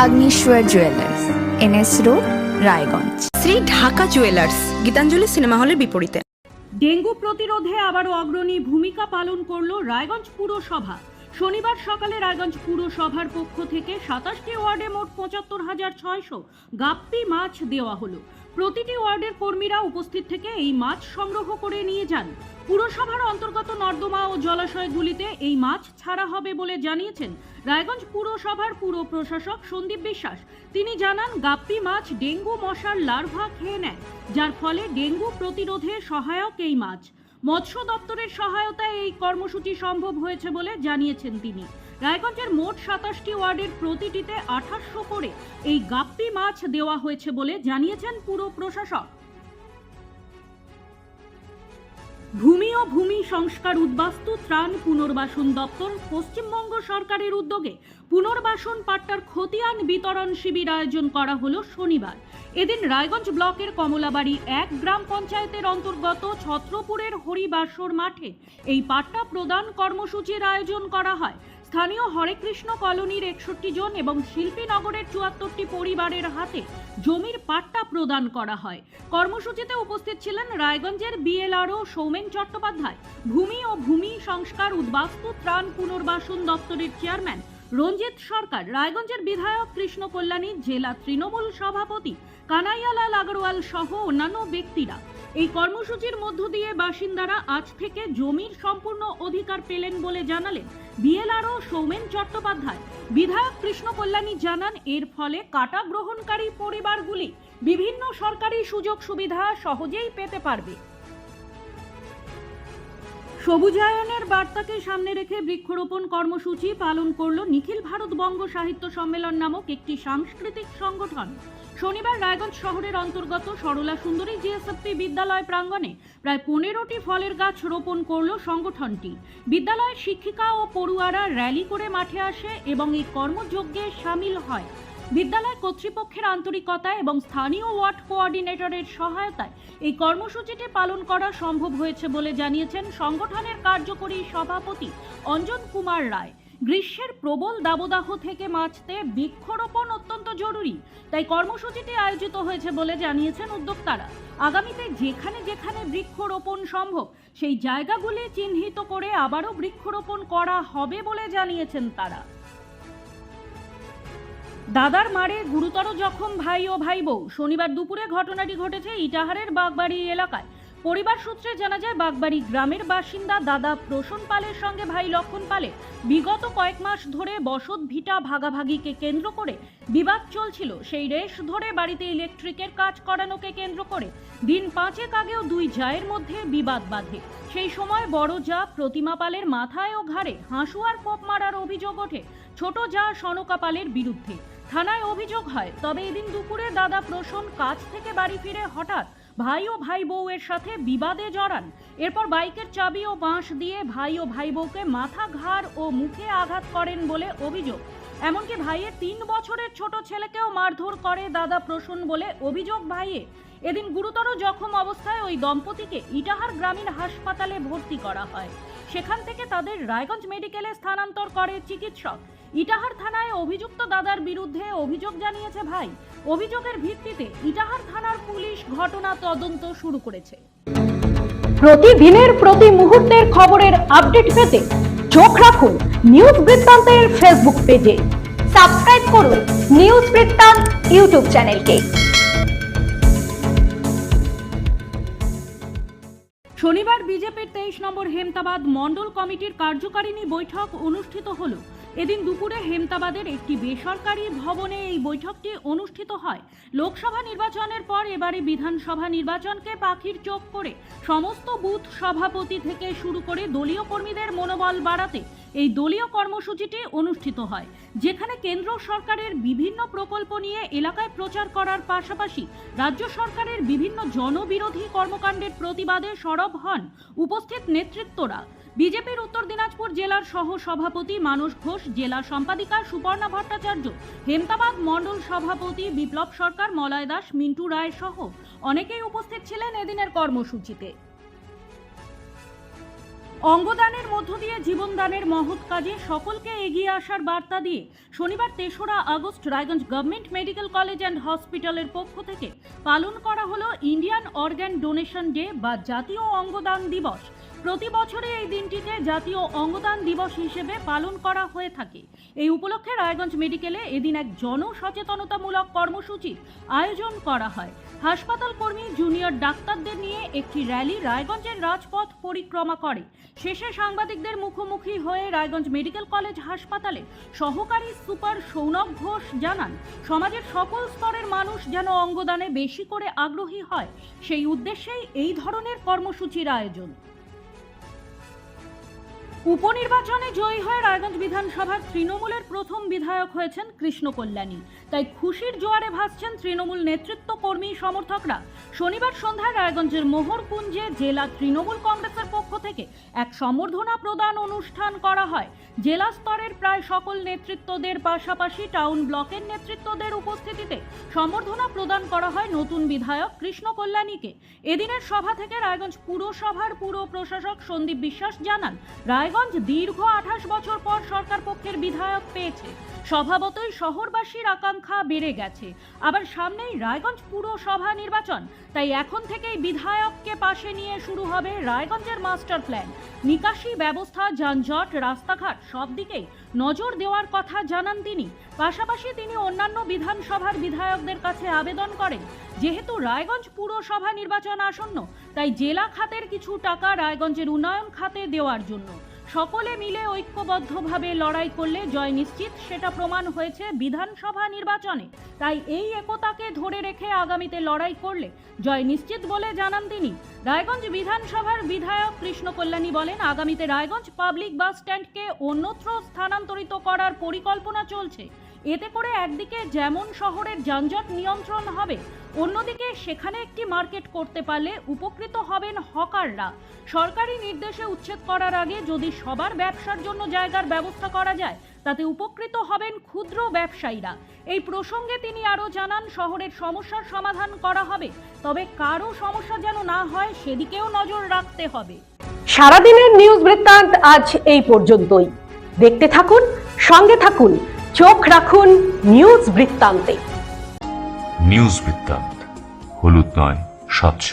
Agnishwar jewellers NS road Raiganj Shri Dhaka jewellers Gitanjali cinema হলের বিপরীতে। Dengue প্রতিরোধে আবারও অগ্রণী ভূমিকা পালন করল রায়গঞ্জ পুরসভা। শনিবার সকালে রায়গঞ্জ পুরসভার পক্ষ থেকে সাতাশটি ওয়ার্ডে মোট পঁচাত্তর হাজার ছয়শো গাপ্পি মাছ দেওয়া হলো। প্রতিটি ওয়ার্ডের কর্মীরা উপস্থিত থেকে এই মাছ সংগ্রহ করে নিয়ে যান। পুরসভার অন্তর্গত নর্দমা ও জলাশয়গুলিতে এই মাছ ছাড়া হবে বলে জানিয়েছেন রায়গঞ্জ পুরসভার পুর প্রশাসক সন্দীপ বিশ্বাস। তিনি জানান, গাপ্পি মাছ ডেঙ্গু, মশার লার্ভা খেয়ে নেয়, যার ফলে ডেঙ্গু প্রতিরোধে সহায়ক এই মাছ। মৎস্য দপ্তরের সহায়তায় এই কর্মসূচি সম্ভব হয়েছে বলে জানিয়েছেন তিনি। রায়গঞ্জের মোট সাতাশটি ওয়ার্ডের প্রতিটিতে আঠাশশো করে এই গাপ্পি মাছ দেওয়া হয়েছে বলে জানিয়েছেন পুর প্রশাসক। ভূমি ও ভূমি সংস্কার উদ্বাস্তু ত্রাণ পুনর্বাসন দপ্তর পশ্চিমবঙ্গ সরকারের উদ্যোগে পুনর্বাসন পাট্টার খতিয়ান বিতরণ শিবির আয়োজন করা হলো শনিবার। এদিন রায়গঞ্জ ব্লকের কমলাবাড়ি এক গ্রাম পঞ্চায়েতের অন্তর্গত ছত্রপুরের হরিবাসর মাঠে এই পাট্টা প্রদান কর্মসূচির আয়োজন করা হয়। স্থানীয় হরেকৃষ্ণ কলোনির একষট্টি জন এবং শিল্পীনগরের চুয়াত্তরটি পরিবারের হাতে জমির পাট্টা প্রদান করা হয়। কর্মসূচিতে উপস্থিত ছিলেন রায়গঞ্জের বিএলআরও সৌমেন চট্টোপাধ্যায়। ভূমি ও ভূমি সংস্কার উদ্বাস্তু ত্রাণ পুনর্বাসন দপ্তরের চেয়ারম্যান রঞ্জিত সরকার, রায়গঞ্জের বিধায়ক কৃষ্ণ কল্যাণী, জেলা তৃণমূল সভাপতি কানাইয়ালাল আগরওয়াল সহ অন্যান্য ব্যক্তিরা। এই কর্মসূচির মধ্য দিয়ে বাসিন্দারা আজ থেকে জমির সম্পূর্ণ অধিকার পেলেন বলে জানালেন বিএলআরও সৌমেন চট্টোপাধ্যায়। বিধায়ক কৃষ্ণ কল্যাণী জানান, এর ফলে কাটা গ্রহণকারী পরিবারগুলি বিভিন্ন সরকারি সুযোগ সুবিধা সহজেই পেতে পারবে। সবুজায়নের বার্তাকে সামনে রেখে বৃক্ষরোপণ কর্মসূচি পালন করল নিখিল ভারত বঙ্গ সাহিত্য সম্মেলন নামক একটি সাংস্কৃতিক সংগঠন। শনিবার রায়গঞ্জ শহরের অন্তর্গত সরলা সুন্দরী জিএসএফপি বিদ্যালয় প্রাঙ্গণে প্রায় পনেরোটি ফলের গাছ রোপণ করল সংগঠনটি। বিদ্যালয়ের শিক্ষিকা ও পড়ুয়ারা র্যালি করে মাঠে আসে এবং এই কর্মযজ্ঞে সামিল হয়। বিদ্যালয় কর্তৃপক্ষের আন্তরিকতা এবং স্থানীয় ওয়ার্ড কোঅর্ডিনেটরের সহায়তায় এই কর্মসূচিটি পালন করা সম্ভব হয়েছে বলে জানিয়েছেন সংগঠনের কার্যকরী সভাপতি অঞ্জন কুমার রায়। গ্রীষ্মের প্রবল দাবদাহ থেকে বাঁচতে বৃক্ষরোপণ অত্যন্ত জরুরি, তাই কর্মসূচিটি আয়োজিত হয়েছে বলে জানিয়েছেন উদ্যোক্তারা। আগামীতে যেখানে যেখানে বৃক্ষরোপণ সম্ভব, সেই জায়গাগুলি চিহ্নিত করে আবারও বৃক্ষরোপণ করা হবে বলে জানিয়েছেন তারা। দাদার মারে গুরুতর জখম ভাই ও ভাই বউ শনিবার দুপুরে ঘটনাটি ঘটেছে ইটাহারের বাগবাড়ি এলাকায়। পরিবার সূত্রে জানা যায়, বাগবাড়ি গ্রামের বাসিন্দা দাদা প্রসন পালের সঙ্গে ভাই লক্ষণ পালে বিগত কয়েক মাস ধরে বসত ভিটা ভাগাভাগিকে কেন্দ্র করে বিবাদ চলছিল। সেই রেশ ধরে বাড়িতে ইলেকট্রিকের কাজ করানোকে কেন্দ্র করে দিন পাঁচেক আগেও দুই জায়ের মধ্যে বিবাদ বাঁধে। সেই সময় বড় জা প্রতিমা পালের মাথায় ও ঘাড়ে হাঁসুয়ার কোপ মারার অভিযোগ ওঠে। ছোট জা সনকা পালের বিরুদ্ধে। থানায় অভিযোগ হয়, তবে এদিন দুপুরে দাদা প্রসন কাজ থেকে বাড়ি ফিরে হঠাৎ ভাই ও ভাই বউয়ের সাথে বিবাদে জড়ান। এরপর বাইকের চাবি ও বাঁশ দিয়ে ভাই ও ভাই বউকে মাথা ঘাড় ও মুখে আঘাত করেন বলে অভিযোগ। এমনকি ভাইয়ের তিন বছরের ছোট ছেলেকেও মারধর করে দাদা প্রসূন বলে অভিযোগ ভাইয়ে। এদিন গুরুতর জখম অবস্থায় ওই দম্পতিকে ইটাহার গ্রামীণ হাসপাতালে ভর্তি করা হয়। সেখান থেকে তাদের রায়গঞ্জ মেডিকেলে স্থানান্তর করে চিকিৎসক। ইটাহার থানায় অভিযুক্ত দাদার বিরুদ্ধে অভিযোগ জানিয়েছে ভাই। অভিযোগের ভিত্তিতে ইটাহার থানার পুলিশ ঘটনা তদন্ত শুরু করেছে। প্রতিদিনের প্রতি মুহূর্তের খবরের আপডেট পেতে চোখ রাখুন নিউজ বৃত্তান্তের ফেসবুক পেজে। সাবস্ক্রাইব করুন নিউজ বৃত্তান্ত ইউটিউব চ্যানেলকে। শনিবার বিজেপির তেইশ নম্বর হেমতাবাদ মণ্ডল কমিটির কার্যকারিণী বৈঠক অনুষ্ঠিত হলো। এদিন দুপুরে হেমতাবাদের একটি বেসরকারি ভবনে এই বৈঠকটি অনুষ্ঠিত হয়। লোকসভা নির্বাচনের পর এবারে বিধানসভা নির্বাচনকে পাখির চোখ করে সমস্ত বুথ সভাপতি থেকে শুরু করে দলীয় কর্মীদের মনোবল বাড়াতে এই দলীয় কর্মসূচিটি অনুষ্ঠিত হয়, যেখানে কেন্দ্র সরকারের বিভিন্ন প্রকল্প নিয়ে এলাকায় প্রচার করার পাশাপাশি রাজ্য সরকারের বিভিন্ন জনবিরোধী কর্মকাণ্ডের প্রতিবাদে সরব হন উপস্থিত নেতৃত্বরা। বিজেপির উত্তর দিনাজপুর জেলার সহ সভাপতি মানস ঘোষ, জেলা সম্পাদিকা সুপর্ণা ভট্টাচার্য, হেমতাবাদ মণ্ডল সভাপতি বিপ্লব সরকার, মলয় দাস, মিন্টু রায় সহ অনেকেই উপস্থিত ছিলেন এদিনের কর্মসূচিতে। অঙ্গদানের মধ্য দিয়ে জীবনদানের মহৎ কাজে সকলকে এগিয়ে আসার বার্তা দিয়ে শনিবার তেসরা August Raiganj government medical college and হসপিটালের পক্ষ থেকে পালন করা হলো ইন্ডিয়ান অর্গ্যান ডোনেশন ডে বা জাতীয় অঙ্গদান দিবস। প্রতি বছরে এই দিনটিকে জাতীয় অঙ্গদান দিবস হিসেবে পালন করা হয়ে থাকে। এই উপলক্ষে রায়গঞ্জ মেডিকেলে এদিন এক জনসচেতনতামূলক কর্মসূচির আয়োজন করা হয়। হাসপাতাল কর্মী, জুনিয়র ডাক্তারদের নিয়ে একটি র্যালি রায়গঞ্জের রাজপথ পরিক্রমা করে। শেষে সাংবাদিকদের মুখোমুখি হয়ে রায়গঞ্জ মেডিকেল কলেজ হাসপাতালে সহকারী সুপার সৌনক ঘোষ জানান, সমাজের সকল স্তরের মানুষ যেন অঙ্গদানে বেশি করে আগ্রহী হয়। সেই উদ্দেশ্যেই এই ধরনের কর্মসূচির আয়োজন। উপনির্বাচনে জয়ী হয়ে রায়গঞ্জ বিধানসভার তৃণমূলের প্রথম বিধায়ক হয়েছেন কৃষ্ণ কল্যাণী তাই খুশির জোয়ারে ভাসছেন তৃণমূল নেতৃত্ব কর্মী সমর্থকরা। শনিবার সন্ধ্যায় রায়গঞ্জের মোহরকুঞ্জে জেলা তৃণমূল কংগ্রেসের পক্ষ থেকে এক সম্বর্ধনা প্রদান অনুষ্ঠান করা হয়। জেলা স্তরের প্রায় সকল নেতৃত্বদের পাশাপাশি টাউন ব্লকের নেতৃত্বদের উপস্থিতিতে সম্বর্ধনা প্রদান করা হয় নতুন বিধায়ক কৃষ্ণ কল্যাণীকে। এদিনের সভা থেকে রায়গঞ্জ পুরসভার পুর প্রশাসক সন্দীপ বিশ্বাস জানান, রায়গঞ্জ দীর্ঘ আঠাশ বছর পর সরকার পক্ষের বিধায়ক পেয়েছে। স্বভাবতই শহরবাসীর আকাঙ্ক্ষা বেড়ে গেছে। আবার সামনেই রায়গঞ্জ পুরসভা নির্বাচন। তাই এখন থেকেই বিধায়ককে পাশে নিয়ে শুরু হবে রায়গঞ্জের মাস্টার প্ল্যান। নিকাশি ব্যবস্থা, যানজট, রাস্তাঘাট সব দিকেই নজর দেওয়ার কথা জানান তিনি। পাশাপাশি তিনি অন্যান্য বিধানসভার বিধায়কদের কাছে আবেদন করেন, যেহেতু রায়গঞ্জ পুরসভা নির্বাচন আসন্ন, তাই জেলা খাতের কিছু টাকা রায়গঞ্জের উন্নয়ন খাতে দেওয়ার জন্য। সকলে মিলে ঐক্যবদ্ধভাবে লড়াই করলে জয় নিশ্চিত, সেটা প্রমাণ হয়েছে বিধানসভা নির্বাচনে। তাই এই একতাকে ধরে রেখে আগামীতে লড়াই করলে জয় নিশ্চিত বলে জানান তিনি। রায়গঞ্জ বিধানসভার বিধায়ক কৃষ্ণ কল্যাণী বলেন, আগামীতে রায়গঞ্জ পাবলিক বাস স্ট্যান্ডকে অন্যত্র স্থানান্তরিত করার পরিকল্পনা চলছে। এতে করে একদিকে যেমন শহরের যানজট নিয়ন্ত্রণ হবে, অন্যদিকে সেখানে একটি মার্কেট করতে পারলে উপকৃত হবেন হকাররা। সরকারি নির্দেশে উচ্ছেদ করার আগে যদি সবার ব্যবসার জন্য জায়গার ব্যবস্থা করা যায়, তাতে উপকৃত হবেন ক্ষুদ্র ব্যবসায়ীরা। এই প্রসঙ্গে তিনি আরও জানান, শহরের সমস্যার সমাধান করা হবে, তবে কারও সমস্যা যেন না হয়, সেদিকেও নজর রাখতে হবে। সারাদিনের নিউজ বৃত্তান্ত আজ এই পর্যন্তই। দেখতে থাকুন, সঙ্গে থাকুন চোখ রাখুন নিউজ বৃত্তান্তে। নিউজ বৃত্তান্ত হলুদ নয় স্বচ্ছ